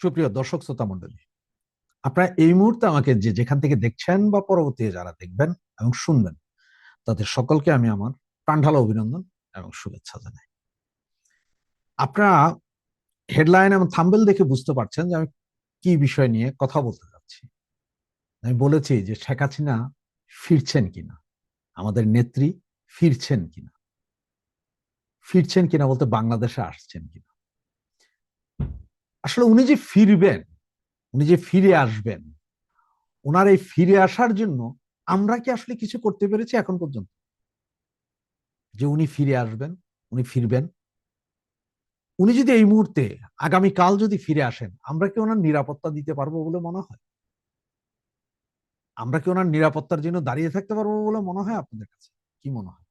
সুপ্রিয় দর্শক শ্রোতা মন্ডলী আপনারা এই মুহূর্তে আমাকে যে যেখান থেকে দেখছেন বা পরবর্তী যারা দেখবেন এবং শুনবেন, তাদের সকলকে আমি আমার প্রাণঢালা অভিনন্দন এবং শুভেচ্ছা জানাই। আপনারা হেডলাইন এবং থাম্বেল দেখে বুঝতে পারছেন যে আমি কি বিষয় নিয়ে কথা বলতে যাচ্ছি। আমি বলেছি যে শেখ হাসিনা ফিরছেন কিনা, আমাদের নেত্রী ফিরছেন কিনা ফিরছেন কিনা বলতে বাংলাদেশে আসছেন কিনা। আসলে উনি যে ফিরবেন, উনি যে ফিরে আসবেন ওনার এই ফিরে আসার জন্য আমরা কি আসলে কিছু করতে পেরেছি এখন পর্যন্ত? যে উনি ফিরে আসবেন, উনি ফিরবেন। উনি যদি এই মুহূর্তে আগামী কাল যদি ফিরে আসেন, আমরা কি ওনার নিরাপত্তা দিতে পারব বলে মনে হয়? আমরা কি ওনার নিরাপত্তার জন্য দাঁড়িয়ে থাকতে পারব বলে মনে হয় আপনাদের কাছে? কি মনে হয়?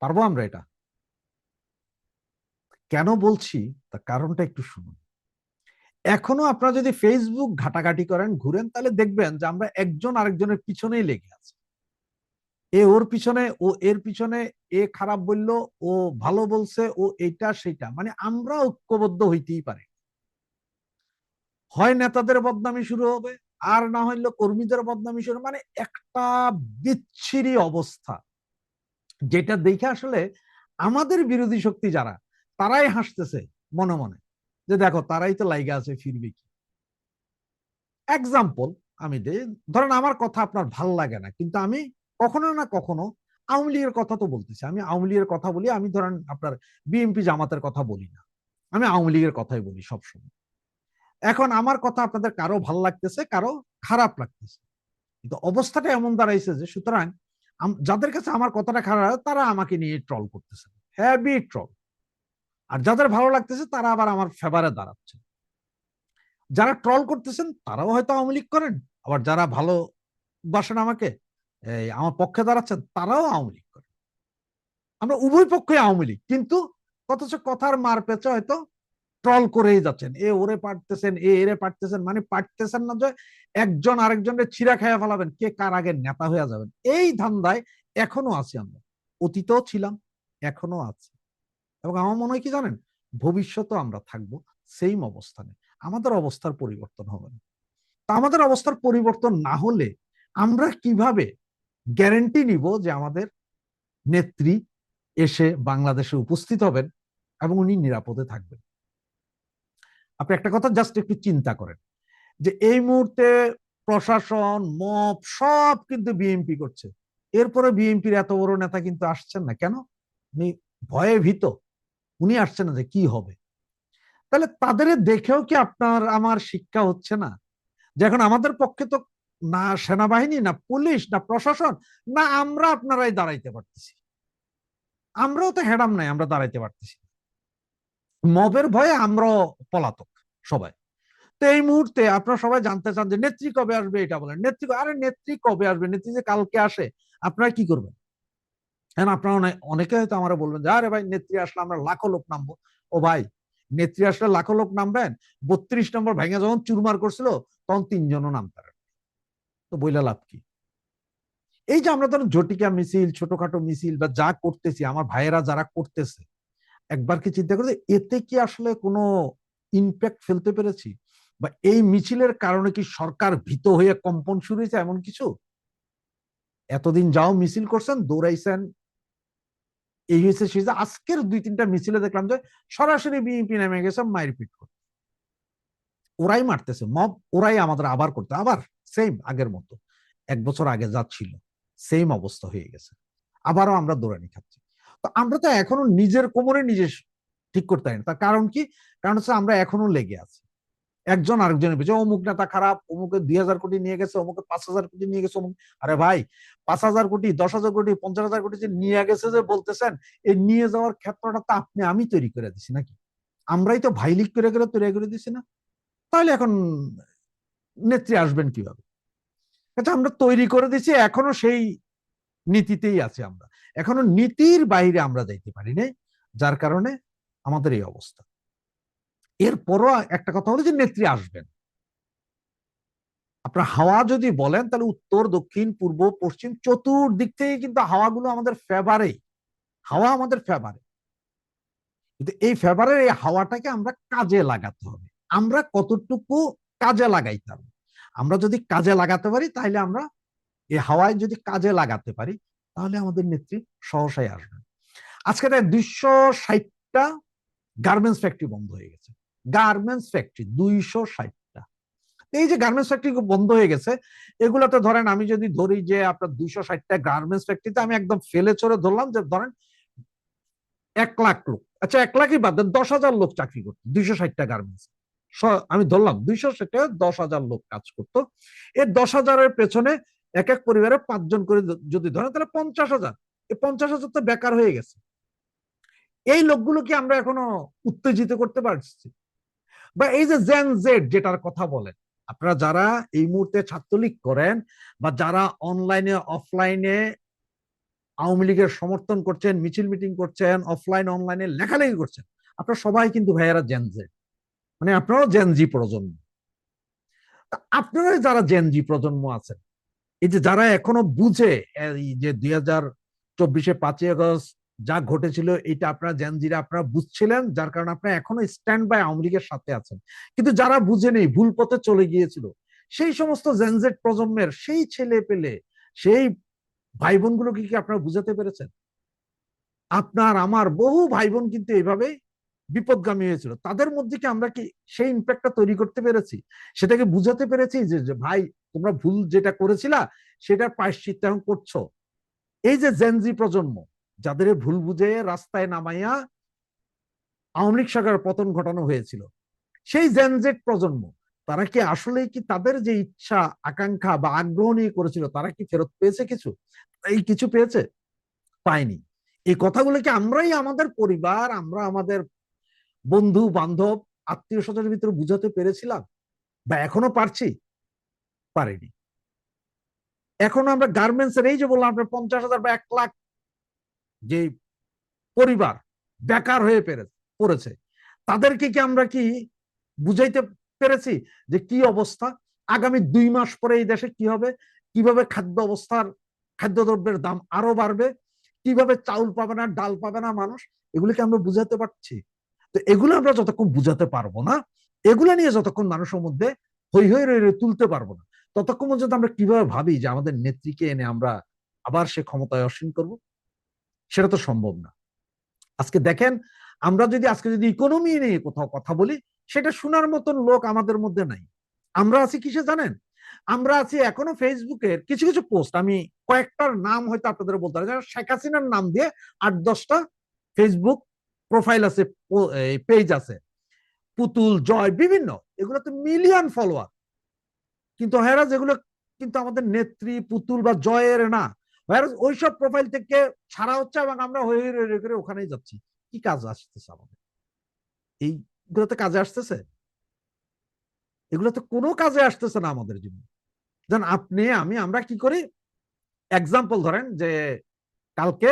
পারব আমরা এটা? কেন বলছি? তার কারণটা একটু শুনুন। এখনও আপনারা যদি ফেসবুক ঘাটাঘাটি করেন, ঘুরেন, তাহলে দেখবেন যে আমরা একজন আরেকজনের পিছনেই লেগে আছি। এ ওর পিছনে, ও এর পিছনে, এ খারাপ বলল, ও ভালো বলছে, ও এটা সেটা মানে আমরা ঐক্যবদ্ধ হইতেই পারি। হয় নেতাদের বদনামি শুরু হবে, আর না হইলে কর্মীদের বদনামি শুরু মানে একটা বিচ্ছিরি অবস্থা। যেটা দেখে আসলে আমাদের বিরোধী শক্তি যারা, তারাই হাসতেছে মনে মনে। যে দেখো, তারাই তো লাইগা আছে ফিরবে কি? এক্সাম্পল আমি দিই ধরেন আমার কথা আপনার ভালো লাগে না, কিন্তু আমি কখনো না কখনো আওয়ামী কথা তো বলতেছি। আমি আওয়ামী কথা বলি, আমি ধরেন আপনার বিএনপি জামাতের কথা বলি না। আমি আওয়ামী কথাই বলি সবসময়। এখন আমার কথা আপনাদের কারও ভালো লাগতেছে, কারও খারাপ লাগতেছে। কিন্তু অবস্থাটা এমন দাঁড়াইছে যে সুতরাং যাদের কাছে আমার কথাটা খারাপ, তারা আমাকে নিয়ে ট্রল করতেছে। হ্যাভি ট্রল আর যাদের ভালো লাগতেছে, তারা আবার আমার ফেভারে দাঁড়াচ্ছে। যারা ট্রল করতেছেন, তারাও হয়তো আওয়ামী লীগ করেন। আবার যারা ভালো বাসেন আমাকে আমার পক্ষে দাঁড়াচ্ছেন, তারাও আওয়ামী লীগ করেন। আমরা উভয় পক্ষে আওয়ামী লীগ, কিন্তু অথচ কথার মার পেঁচে হয়তো ট্রল করেই যাচ্ছেন। এ ওরে পারতেছেন, এ এরে পারতেছেন মানে পারতেছেন না যে একজন আরেকজনের ছিঁড়া খাইয়া ফেলাবেন, কে কার আগে নেতা হয়ে যাবেন। এই ধান্দায় এখনও আছি আমরা। অতীতেও ছিলাম, এখনও আছি। এবং আমার মনে হয় কি জানেন? ভবিষ্যতেও আমরা থাকব সেম অবস্থানে। আমাদের অবস্থার পরিবর্তন হবে না। তা আমাদের অবস্থার পরিবর্তন না হলে আমরা কীভাবে গ্যারেন্টি নিব যে আমাদের নেত্রী এসে বাংলাদেশে উপস্থিত হবেন এবং উনি নিরাপদে থাকবেন? আপনি একটা কথা জাস্ট একটু চিন্তা করেন যে এই মুহূর্তে প্রশাসন মপ সব কিন্তু বিএনপি করছে। এরপরে বিএনপির এত বড় নেতা কিন্তু আসছেন না। কেন? উনি ভয়ে ভীত। উনি আসছেন না যে কি হবে? তাহলে তাদের দেখেও কি আপনার, আমার শিক্ষা হচ্ছে না? যে এখন আমাদের পক্ষে তো না সেনাবাহিনী, না পুলিশ, না প্রশাসন, না আমরা আপনারাই দাঁড়াইতে পারতেছি। আমরাও তো হেডাম নাই, আমরা দাঁড়াইতে পারতেছি মবের ভয়ে আমরাও পলাতক সবাই। তো এই মুহূর্তে আপনারা সবাই জানতে চান যে নেত্রী কবে আসবে, এটা বলেন। নেত্রী, আরে নেত্রী কবে আসবে? নেত্রী যে কালকে আসে, আপনারা কি করবেন? হ্যাঁ আপনারা অনেকে হয়তো আমরা বলবেন যে, আরে ভাই, নেত্রী আসলে আমরা লাখো লোক নামবো। ও ভাই, নেত্রী আসলে লাখো লোক নামবেন, বত্রিশ নম্বর ভেঙে যখন চুরমার করছিল, তখন তিনজনও নামতার। তো বইলা লাভ কি? এই যে আমরা ধরুন ঝটিকা মিছিল, ছোটখাটো মিছিল বা যা করতেছি, আমার ভাইয়েরা যারা করতেছে, একবার কি চিন্তা করে এতে কি আসলে কোনো ইম্প্যাক্ট ফেলতে পেরেছি? বা এই মিছিলের কারণে কি সরকার ভীত হয়ে কম্পন শুরু হয়েছে এমন কিছু? এতদিন যাও মিছিল করছেন, দৌড়াইছেন এই হয়েছে সে আজকের দুই, তিনটা মিছিলে দেখলাম যে সরাসরি বিএনপি নেমে গেছে মারপিট করতে ওরাই মারতেছে, মব ওরাই আমাদের আবার করতে। আবার সেম আগের মতো। এক বছর আগে যা ছিল সেম অবস্থা হয়ে গেছে। আবারও আমরা দৌড়ানি খাচ্ছি। তো আমরা তো এখনও নিজের কোমরে নিজে ঠিক করতে পারি না তার কারণ কি? কারণ হচ্ছে আমরা এখনও লেগে আছি। একজন আরেকজনের পিছনে, অমুক নেতা খারাপ, অমুকে দুই হাজার কোটি নিয়ে গেছে, অমুকে পাঁচ হাজার কোটি নিয়ে গেছে, অমুক আরে ভাই, পাঁচ হাজার কোটি, দশ হাজার কোটি, পঞ্চাশ হাজার কোটি যে নিয়ে গেছে যে বলতেছেন, এই নিয়ে যাওয়ার ক্ষেত্রটা তো আপনি, আমি তৈরি করে দিছি নাকি? আমরাই তো ভাই লিক করে করে তৈরি করে দিছি না। তাহলে এখন নেত্রী আসবেন কীভাবে? আচ্ছা আমরা তৈরি করে দিছি, এখনও সেই নীতিতেই আছে আমরা। এখনও নীতির বাইরে আমরা যাইতে পারি নাই, যার কারণে আমাদের এই অবস্থা। এরপরও একটা কথা হলো যে নেত্রী আসবেন। আপনার হাওয়া যদি বলেন, তাহলে উত্তর, দক্ষিণ, পূর্ব, পশ্চিম, চতুর্দিক থেকে কিন্তু হাওয়াগুলো আমাদের ফেভারে হাওয়া আমাদের ফেভারে কিন্তু এই ফেভারের এই হাওয়াটাকে আমরা কাজে লাগাতে হবে। আমরা কতটুকু কাজে লাগাইতাম? আমরা যদি কাজে লাগাতে পারি তাহলে আমরা এই হাওয়ায় যদি কাজে লাগাতে পারি, তাহলে আমাদের নেত্রী সহসায় আসবে আজকে দুইশো ষাটটা গার্মেন্টস ফ্যাক্টরি বন্ধ হয়ে গেছে। গার্মেন্টস ফ্যাক্টরি দুইশো ষাটটা। এই যে গার্মেন্টস ফ্যাক্টরি বন্ধ হয়ে গেছে, এগুলোতে ধরেন আমি যদি ধরি যে আপনার দুইশো ষাটটা গার্মেন্টস ফ্যাক্টরিতে আমি একদম ফেলে চড়ে ধরলাম যে ধরেন এক লাখ লোক। আচ্ছা এক লাখই বাদ দেন, দশ হাজার লোক চাকরি করতো, দুইশো ষাটটা গার্মেন্টস। আমি ধরলাম, দুইশো ষাটে দশ হাজার লোক কাজ করতো। এই দশ হাজারের পেছনে এক এক পরিবারে পাঁচজন করে যদি ধরেন তাহলে পঞ্চাশ হাজার। এই পঞ্চাশ হাজার তো বেকার হয়ে গেছে। এই লোকগুলো কি আমরা এখনও উত্তেজিত করতে পারছি। বা এই যে জেন জেড যেটার কথা বলেন, আপনারা যারা এই মুহূর্তে ছাত্রলীগ করেন বা যারা অনলাইনে অফলাইনে আওয়ামী লীগের সমর্থন করছেন, মিছিল মিটিং করছেন অফলাইন অনলাইনে লেখালেখি করছেন, আপনারা সবাই কিন্তু ভাইয়ারা জেনজে মানে আপনারাও জেনজি প্রজন্ম। আপনারা যারা জেনজি প্রজন্ম আছেন, এই যে যারা এখনও বুঝে, এই যে দুই হাজার চব্বিশে পাঁচই আগস্ট যা ঘটেছিল এটা আপনারা জেনজিরা আপনারা বুঝছিলেন, যার কারণে আপনারা এখনও স্ট্যান্ড বাই আওয়ামী লীগের সাথে আছেন। কিন্তু যারা বুঝে নেই, ভুল পথে চলে গিয়েছিল, সেই সমস্ত জেনজেট প্রজন্মের সেই ছেলে পেলে, সেই ভাই বোনগুলোকে কি আপনারা বুঝাতে পেরেছেন? আপনার, আমার বহু ভাই বোন কিন্তু এইভাবে বিপদগামী হয়েছিল। তাদের মধ্যে কি আমরা কি সেই ইম্প্যাক্টটা তৈরি করতে পেরেছি? সেটাকে বুঝাতে পেরেছি যে ভাই, তোমরা ভুল যেটা করেছিলা, সেটার প্রায়শ্চিত্ত এখন করছ। এই যে জেনজি প্রজন্ম যাদের ভুল বুঝে রাস্তায় নামাইয়া আওয়ামী লীগ সরকারের পতন ঘটানো হয়েছিল। সেই জেনজেট প্রজন্ম, তারা কি আসলে কি তাদের যে ইচ্ছা, আকাঙ্ক্ষা বা আগ্রহ নিয়ে করেছিল, তারা কি ফেরত পেয়েছে কিছু? এই কিছু পেয়েছে? পায়নি। এই কথাগুলো কি আমরাই আমাদের পরিবার, আমরা আমাদের বন্ধু, বান্ধব, আত্মীয় স্বজনের ভিতরে বুঝাতে পেরেছিলাম? বা এখনও পারছি? পারিনি। এখন আমরা গার্মেন্টস এর এই যে বললাম, আপনার পঞ্চাশ হাজার বা এক লাখ যে পরিবার বেকার হয়ে পড়েছে। তাদেরকে কি আমরা কি বুঝাইতে পেরেছি যে কি অবস্থা? আগামী দুই মাস পরে এই দেশে কি হবে? কীভাবে খাদ্য অবস্থার, খাদ্যদ্রব্যের দাম আরও বাড়বে? কীভাবে চাউল পাবে না, ডাল পাবে না মানুষ? এগুলিকে আমরা বুঝাতে পারছি? তো এগুলো আমরা যতক্ষণ বুঝাতে পারব না, এগুলো নিয়ে যতক্ষণ মানুষের মধ্যে হই হই রয়ে তুলতে পারব না, ততক্ষণ পর্যন্ত আমরা কীভাবে ভাবি যে আমাদের নেত্রীকে এনে আমরা আবার সে ক্ষমতায় অসীন করব? সেটা তো সম্ভব না। আজকে দেখেন, আমরা যদি, আজকে যদি ইকোনমি নিয়ে কোথাও কথা বলি, সেটা শোনার মতন লোক আমাদের মধ্যে নাই। আমরা আছি কিসে জানেন? আমরা আছি এখনও ফেসবুকের কিছু কিছু পোস্ট। আমি কয়েকটার নাম হয়তো আপনাদের বলতে পারি। শেখ হাসিনার নাম দিয়ে আট, দশটা ফেসবুক প্রোফাইল আছে পেজ আছে। পুতুল, জয়, বিভিন্ন। এগুলো তো মিলিয়ন ফলোয়ার কিন্তু হেরা যেগুলো, কিন্তু আমাদের নেত্রী পুতুল বা জয়ের না। ওইসব প্রোফাইল থেকে ছাড়া হচ্ছে এবং আমরা হয়ে হয়ে করে ওখানেই যাচ্ছি। কি কাজ আসতেছে আমাদের? এইগুলোতে কাজে আসতেছে? এগুলোতে কোনো কাজে আসতেছে না আমাদের জন্য। যেন আপনি, আমি, আমরা কি করি? এক্সাম্পল ধরেন যে কালকে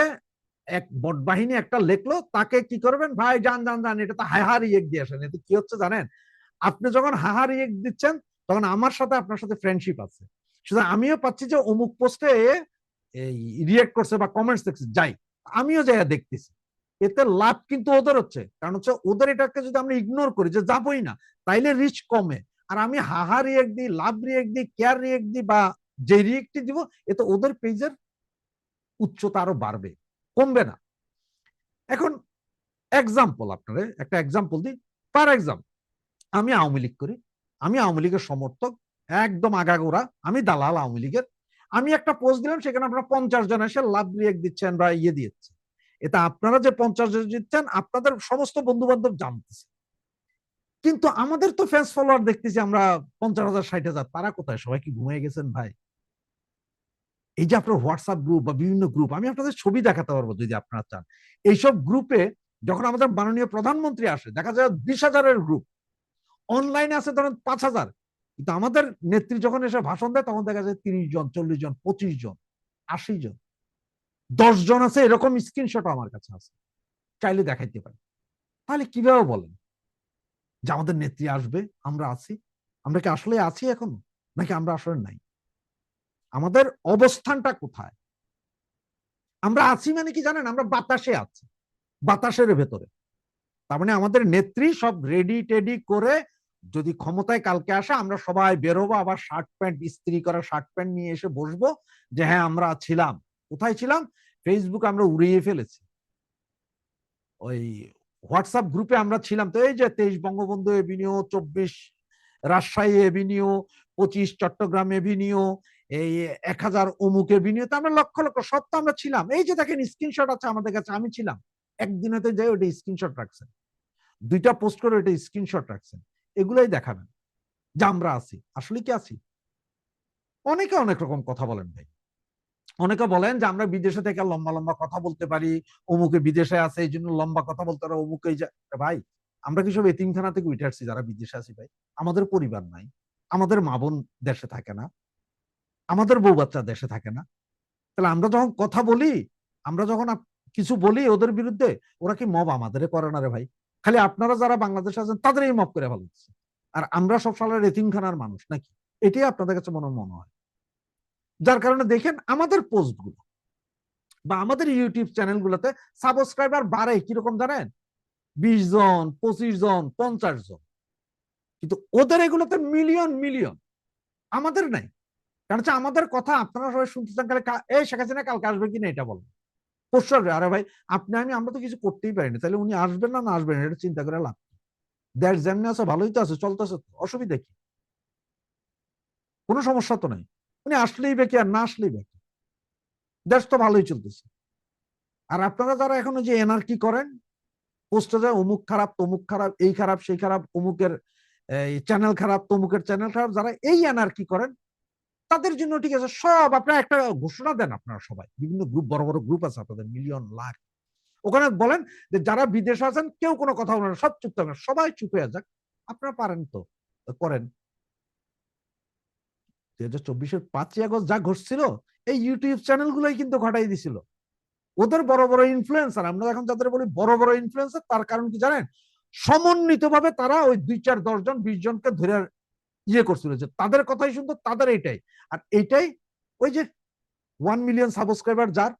এক বট বাহিনী একটা লেখলো, তাকে কি করবেন? ভাই, যান যান যান, এটা তো হাহার ইয়েক দিয়ে আসেন। এতে কি হচ্ছে জানেন? আপনি যখন হাহার ইয়েক দিচ্ছেন, তখন আমার সাথে আপনার সাথে ফ্রেন্ডশিপ আছে। সুতরাং আমিও পাচ্ছি যে অমুক পোস্টে এই রিয়েক্ট করছে বা কমেন্টস দেখছে, যাই, আমিও যাই দেখতেছি। এতে লাভ কিন্তু ওদের হচ্ছে। কারণ হচ্ছে ওদের এটাকে যদি আমরা ইগনোর করি যে যাবই না, তাইলে রিচ কমে। আর আমি হাহা রিয়েক্ট দিই, লাভ রিয়েক্ট দিই কেয়ার রিয়েক্ট দিই বা যে রিয়েক্টটি দিব, এতে ওদের পেজের উচ্চতা আরও বাড়বে, কমবে না। এখন এক্সাম্পল আপনারা, একটা এক্সাম্পল দিই। পার এক্সাম্পল আমি আওয়ামী লীগ করি। আমি আওয়ামী লীগের সমর্থক, একদম আগাগোড়া। আমি দালাল আওয়ামী লীগের আমি একটা পোস্ট দিলাম, সেখানে আপনারা পঞ্চাশ জন এসে লাভ রিয়েক্ট দিচ্ছেন বা ইয়ে দিয়েছেন এটা আপনারা যে পঞ্চাশ জন দিচ্ছেন আপনাদের সমস্ত বন্ধু বান্ধব জানতেছে। কিন্তু আমাদের তো ফ্যান্স ফলোয়ার দেখতেছি আমরা পঞ্চাশ হাজার, ষাট হাজার, তারা কোথায়? সবাই কি ঘুমিয়ে গেছেন ভাই? এই যে আপনার হোয়াটসঅ্যাপ গ্রুপ বা বিভিন্ন গ্রুপ আমি আপনাদের ছবি দেখাতে পারব যদি আপনারা চান। এইসব গ্রুপে যখন আমাদের মাননীয় প্রধানমন্ত্রী আসে, দেখা যায় বিশ হাজারের গ্রুপ অনলাইনে আছে ধরেন পাঁচ হাজার কিন্তু আমাদের নেত্রী যখন এসে ভাষণ দেয়, তখন দেখা যায় তিরিশ জন, চল্লিশ জন, পঁচিশ জন, আশি জন। দশ জন আছে, এরকম স্ক্রিনশট আমার কাছে আছে। চাইলে দেখাইতে পারি। তাহলে কীভাবে বলেন? যে আমাদের নেত্রী আসবে, আমরা আছি। আমরা কি আসলে আছি এখনও? নাকি আমরা আসলে নাই? আমাদের অবস্থানটা কোথায়? আমরা আছি মানে কি জানেন? আমরা বাতাসে আছি, বাতাসের ভেতরে। তার মানে আমাদের নেত্রী সব রেডি টেডি করে যদি ক্ষমতায় কালকে আসে, আমরা সবাই বেরোবো আবার শার্ট প্যান্ট, ইস্ত্রি করা শার্ট প্যান্ট নিয়ে এসে বসবো যে হ্যাঁ আমরা ছিলাম। কোথায় ছিলাম? ফেসবুক আমরা উড়িয়ে ফেলেছি। ওই হোয়াটসঅ্যাপ গ্রুপে আমরা ছিলাম তো, এই যে তেইশ বঙ্গবন্ধু এভিনিউ চব্বিশ রাজশাহী এভিনিউ পঁচিশ চট্টগ্রাম এভিনিউ এই এক হাজার অমুক এভিনিউ তো আমরা লক্ষ লক্ষ তো আমরা ছিলাম। এই যে দেখেন স্ক্রিনশট আছে আমাদের কাছে, আমি ছিলাম। একদিনেতে যাই ওটা স্ক্রিনশট রাখছেন। দুইটা পোস্ট করে ওটা স্ক্রিনশট রাখছেন। এগুলাই দেখাবেন। যে আমরা আছি, আসলে কি আছি? অনেকে অনেক রকম কথা বলেন ভাই। অনেকে বলেন যে আমরা বিদেশে থেকে লম্বা লম্বা কথা বলতে পারি, অমুকে বিদেশে আছে, এই জন্য লম্বা কথা বলতে পারে, অমুকে ভাই, আমরা কি সব এতিমখানা থেকে উঠে আসছি যারা বিদেশে আছি ভাই? আমাদের পরিবার নাই, আমাদের মা বোন দেশে থাকে না, আমাদের বউ বাচ্চা দেশে থাকে না। তাহলে আমরা যখন কথা বলি, আমরা যখন কিছু বলি ওদের বিরুদ্ধে, ওরা কি মব আমাদের করে না রে ভাই? খালি আপনারা যারা বাংলাদেশে আছেন, তাদেরই মব করে ফেলছে আর আমরা সব সালের এতিমখানার মানুষ নাকি? এটাই আপনাদের কাছে মনে মনে হয়। যার কারণে দেখেন, আমাদের পোস্টগুলো বা আমাদের ইউটিউব চ্যানেল গুলোতে সাবস্ক্রাইবার বাড়ে কীরকম জানেন? বিশ জন, পঁচিশ জন, পঞ্চাশ জন। কিন্তু ওদের এগুলোতে মিলিয়ন মিলিয়ন। আমাদের নাই। কারণ হচ্ছে আমাদের কথা আপনারা সবাই শুনতে চান কালে এই শেখ হাসিনা কালকে আসবে কিনা এটা বলেন। পরশু আসবে আরে ভাই, আপনি, আমি, আমরা তো কিছু করতেই পারিনি। তাহলে উনি আসবেন না না আসবেন এটা চিন্তা করে লাভ? দেশ যেমনি আছে, ভালোই তো আছে চলতেছে অসুবিধা কি? কোনো সমস্যা তো নাই। উনি আসলেই বেকি আর না আসলেই বেকি দেশ তো ভালোই চলতেছে। আর আপনারা যারা এখনও যে এনআরকি করেন পোস্টে যায়, অমুক খারাপ, তমুক খারাপ, এই খারাপ, সেই খারাপ, অমুকের চ্যানেল খারাপ, তমুকের চ্যানেল খারাপ, যারা এই এনআরকি করেন তাদের জন্য ঠিক আছে, সব আপনারা একটা ঘোষণা দেন আপনারা সবাই। বিভিন্ন গ্রুপ বড় বড় গ্রুপ আছে আপনাদের মিলিয়ন লাখ। ওখানে বলেন যে যারা বিদেশে আছেন, কেউ কোনো কথা বলেন সব চুপ থাকবেন সবাই চুপ হয়ে যাক। আপনারা পারেন তো, করেন। দুই হাজার চব্বিশের পাঁচই আগস্ট যা ঘটছিল, এই ইউটিউব চ্যানেল গুলোই কিন্তু ঘটাই দিছিল। ওদের বড় বড় ইনফ্লুয়েন্সার আমরা এখন যাদের বলি বড় বড় ইনফ্লুয়েন্সার তার কারণ কি জানেন? সমন্বিতভাবে তারা ওই দুই চার দশ জন, বিশ জনকে ধরে ইয়ে করছিল যে তাদের কথাই শুনতো, তাদের এইটাই। আর এইটাই ওই যে ওয়ান মিলিয়ন সাবস্ক্রাইবার যার,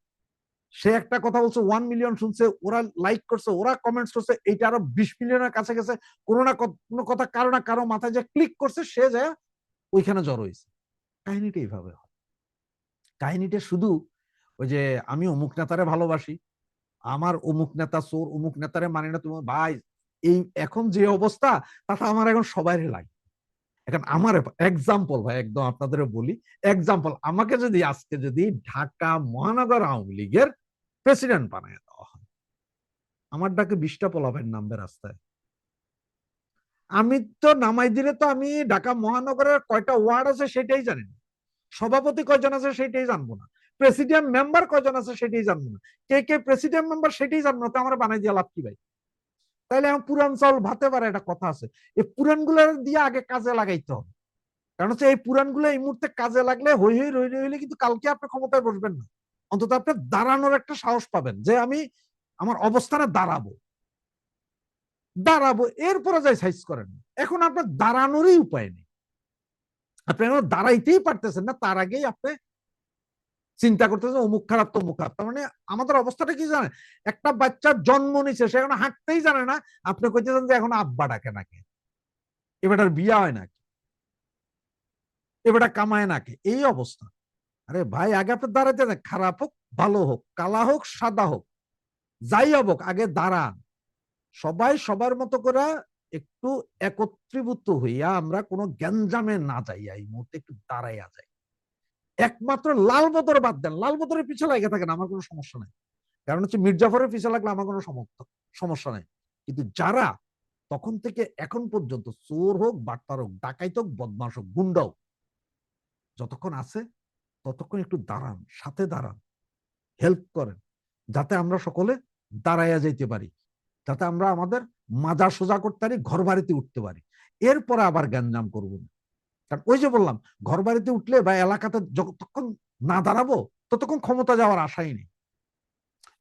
সে একটা কথা বলছে ওয়ান মিলিয়ন শুনছে, ওরা লাইক করছে, ওরা কমেন্টস করছে, এইটা আরও বিশ মিলিয়নের কাছে গেছে। কোনো না কোনো কথা কারও না কারও মাথায় যে ক্লিক করছে, সে যায় ওইখানে জড়ো হয়েছে। কাহিনীটা এইভাবে হয়। কাহিনীটা শুধু ওই যে আমি অমুক নেতারে ভালোবাসি, আমার অমুক নেতা চোর, অমুক নেতারে মানে না তোমার ভাই, এই এখন যে অবস্থা, তাতে আমার এখন সবাই লাগে এখন আমার এক্সাম্পল ভাই, একদম আপনাদের বলি এক্সাম্পল আমাকে যদি আজকে যদি ঢাকা মহানগর আওয়ামী লীগের প্রেসিডেন্ট বানায় দেওয়া হয়, আমার ডাকে বিশটা পোলাপের নামবে রাস্তায়। আমি তো নামাই দিলে তো আমি ঢাকা মহানগরের কয়টা ওয়ার্ড আছে সেটাই জানি না। সভাপতি কয়জন আছে সেটাই জানব না। প্রেসিডেন্ট মেম্বার কয়জন আছে সেটাই জানব না। কে কে প্রেসিডেন্ট মেম্বার সেটাই জানব না, তো আমার বানাই দিয়ে লাভ কি ভাই? তাইলে আমার পুরান চাউল ভাতে পারে, একটা কথা আছে। এই পুরান দিয়ে আগে কাজে লাগাইতে হবে। কারণ হচ্ছে এই পুরান এই মুহূর্তে কাজে লাগলে হই হই রই রই হইলে কিন্তু কালকে আপনি ক্ষমতায় বসবেন না। অন্তত আপনি দাঁড়ানোর একটা সাহস পাবেন যে আমি আমার অবস্থানে দাঁড়াবো। দাঁড়াবো, এরপরে যাই সাইজ করেন। এখন আপনার দাঁড়ানোরই উপায় নেই। আপনি দাঁড়াইতেই পারতেছেন না, তার আগেই আপনি চিন্তা করতেছে, অমুক খারাপ, তমুক খারাপ। তার মানে আমাদের অবস্থাটা কি জানেন? একটা বাচ্চার জন্ম নিছে, সে এখন হাঁটতেই জানে না। আপনি কইতেছেন যে এখন আব্বা ডাকে নাকি? এবারটার বিয়া হয় নাকি? এবারটা কামায় নাকি? এই অবস্থা। আরে ভাই, আগে আপনি দাঁড়াইতে দেন খারাপ হোক, ভালো হোক, কালা হোক, সাদা হোক, যাই হোক আগে দাঁড়ান। সবাই সবার মতো করে একটু একত্রীভূত হইয়া আমরা কোনো গ্যাঞ্জামে না যাইয়া এই মুহূর্তে একটু দাঁড়াইয়া যাই। একমাত্র লাল বদর বাদ দেন। লাল বদরের পিছনে লাগে থাকেন, আমার কোনো সমস্যা নাই। কারণ হচ্ছে মির্জাফরের পিছনে লাগলে আমার কোনো সমস্যা নাই। কিন্তু যারা তখন থেকে এখন পর্যন্ত চোর হোক, বাটপার হোক, ডাকাইত হোক বদমাস হোক, গুন্ডা হোক, যতক্ষণ আছে ততক্ষণ একটু দাঁড়ান, সাথে দাঁড়ান হেল্প করেন, যাতে আমরা সকলে দাঁড়াইয়া যাইতে পারি, যাতে আমরা আমাদের মাজা সোজা করতে পারি ঘর বাড়িতে উঠতে পারি। এরপরে আবার গ্যাঞ্জাম করব না। কারণ ওই যে বললাম ঘর বাড়িতে উঠলে বা এলাকাতে যতক্ষণ না দাঁড়াবো, ততক্ষণ ক্ষমতা যাওয়ার আশাই নেই।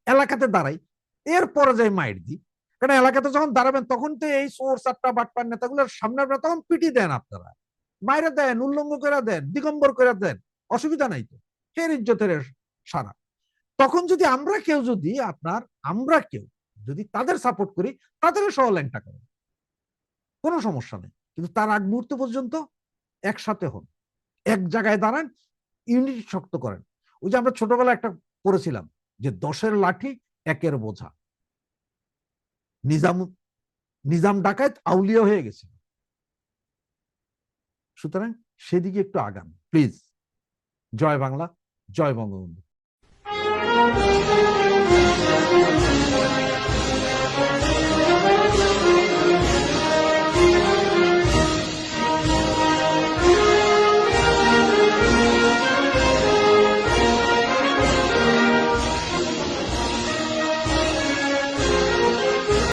এলাকাতে দাঁড়াই, এরপরে যাই মাইর দিই। কারণ এলাকাতে যখন দাঁড়াবেন, তখন তো এই সোর চারটা বাটপার নেতাগুলোর সামনে আপনারা তখন পিটি দেন আপনারা। মাইরে দেন, উল্লঙ্গ করে দেন, দিগম্বর করে দেন, অসুবিধা নাই তো। ফের ইজ্জতের সারা। তখন যদি আমরা কেউ, যদি আপনার, আমরা কেউ যদি তাদের সাপোর্ট করি তাদের সহ ল্যাংটা করে। কোনো সমস্যা নেই। কিন্তু তার আগ মুহূর্ত পর্যন্ত একসাথে হন। এক জায়গায় দাঁড়ান ইউনিটি শক্ত করেন। ওই যে আমরা ছোটবেলায় একটা পড়েছিলাম যে দশের লাঠি একের বোঝা। নিজাম নিজাম ডাকাত আউলিয়া হয়ে গেছে। সুতরাং সেদিকে একটু আগান প্লিজ জয় বাংলা, জয় বঙ্গবন্ধু।